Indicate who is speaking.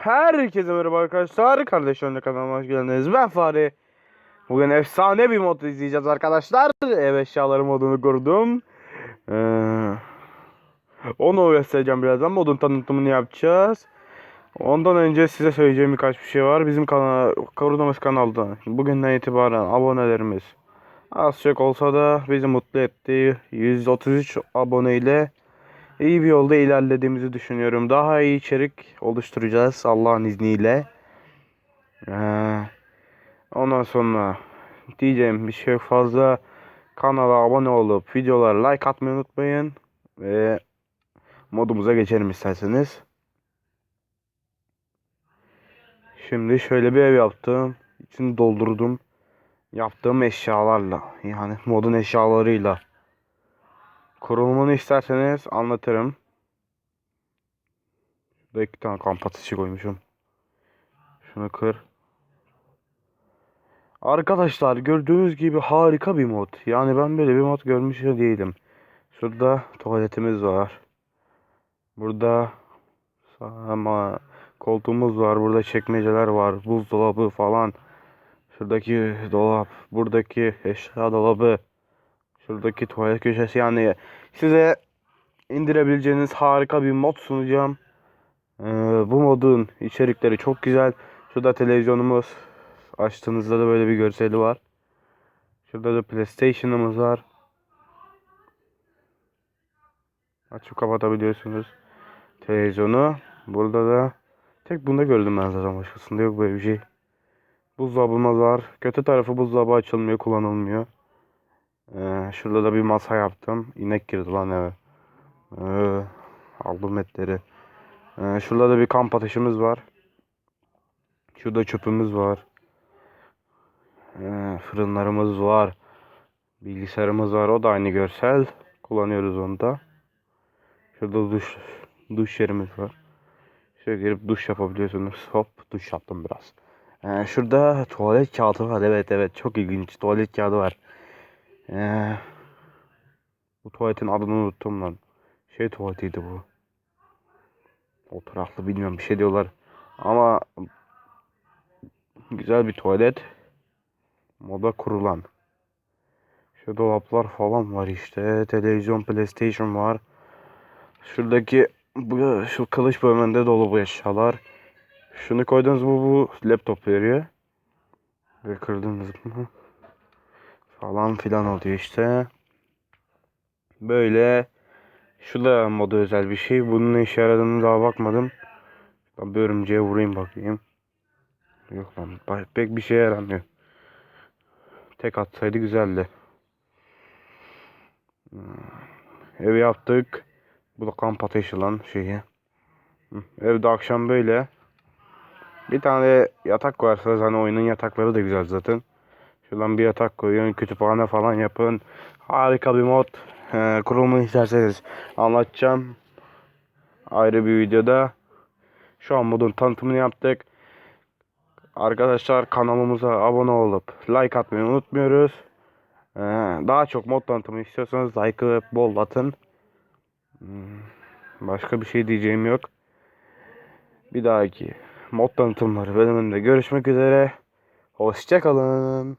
Speaker 1: Herkese merhaba arkadaşlar. Kardeşlerimle kanalıma hoş geldiniz. Ben Fahri. Bugün efsane bir mod izleyeceğiz arkadaşlar. Ev eşyaları modunu kurdum. Ee, onu göstereceğim birazdan. Modun tanıtımını yapacağız. Ondan önce size söyleyeceğim birkaç bir şey var. Bizim kanal, kurduğumuz kanalda bugünden itibaren abonelerimiz az çok olsa da bizi mutlu etti. 133 aboneyle iyi bir yolda ilerlediğimizi düşünüyorum. Daha iyi içerik oluşturacağız Allah'ın izniyle. Ee, ondan sonra diyeceğim bir şey fazla. Kanala abone olup videolara like atmayı unutmayın. Ve modumuza geçelim isterseniz. Şimdi şöyle bir ev yaptım. İçini doldurdum. Yaptığım eşyalarla. Yani modun eşyalarıyla. Kurulumunu isterseniz anlatırım. Şurada iki tane kamp ateşi koymuşum. Şunu kır. Arkadaşlar gördüğünüz gibi harika bir mod. Yani ben böyle bir mod görmüş değilim. Şurada tuvaletimiz var. Burada ama koltuğumuz var. Burada çekmeceler var. Buzdolabı falan. Şuradaki dolap. Buradaki eşya dolabı. Şuradaki tuvalet köşesi yani size indirebileceğiniz harika bir mod sunacağım. Ee, bu modun içerikleri çok güzel. Şurada televizyonumuz. Açtığınızda da böyle bir görseli var. Şurada da PlayStation'ımız var. Açıp kapatabiliyorsunuz televizyonu. Burada da tek bunda gördüm ben zaten başkasında yok böyle bir şey. Buzdolabımız var. Kötü tarafı buzdolabı açılmıyor, kullanılmıyor. Ee, şurada da bir masa yaptım. İnek girdi lan eve. Ee, aldım etleri. Ee, şurada da bir kamp ateşimiz var. Şurada çöpümüz var. Ee, fırınlarımız var. Bilgisayarımız var. O da aynı görsel. Kullanıyoruz onu da. Şurada duş duş yerimiz var. Şöyle girip duş yapabiliyorsunuz. Hop duş yaptım biraz. Ee, şurada tuvalet kağıdı var. Evet evet çok ilginç. Tuvalet kağıdı var. Ee, bu tuvaletin adını unuttum lan. Şey tuvaletiydi bu. Oturaklı bilmiyorum bir şey diyorlar. Ama güzel bir tuvalet. Moda kurulan. Şu dolaplar falan var işte. Televizyon, PlayStation var. Şuradaki bu şu kılıç bölümünde dolu bu eşyalar. Şunu koydunuz mu bu laptop veriyor. Ve kırdınız mı? Falan filan oluyor işte. Böyle. Şu da moda özel bir şey. Bunun ne işe yaradığını daha bakmadım. Ben bir örümceğe vurayım bakayım. Yok lan pek bir şeye yaramıyor. Tek atsaydı güzeldi. Hmm. Ev yaptık. Bu da kamp ateşi lan şeyi. Hı. Evde akşam böyle. Bir tane yatak varsa hani oyunun yatakları da güzel zaten. Şuradan bir yatak koyun, kütüphane falan yapın. Harika bir mod. Ee, kurulumunu isterseniz anlatacağım. Ayrı bir videoda. Şu an modun tanıtımını yaptık. Arkadaşlar kanalımıza abone olup like atmayı unutmuyoruz. Ee, daha çok mod tanıtımı istiyorsanız like'ı bol atın. Hmm, Başka bir şey diyeceğim yok. Bir dahaki mod tanıtımları bölümünde görüşmek üzere. Hoşçakalın.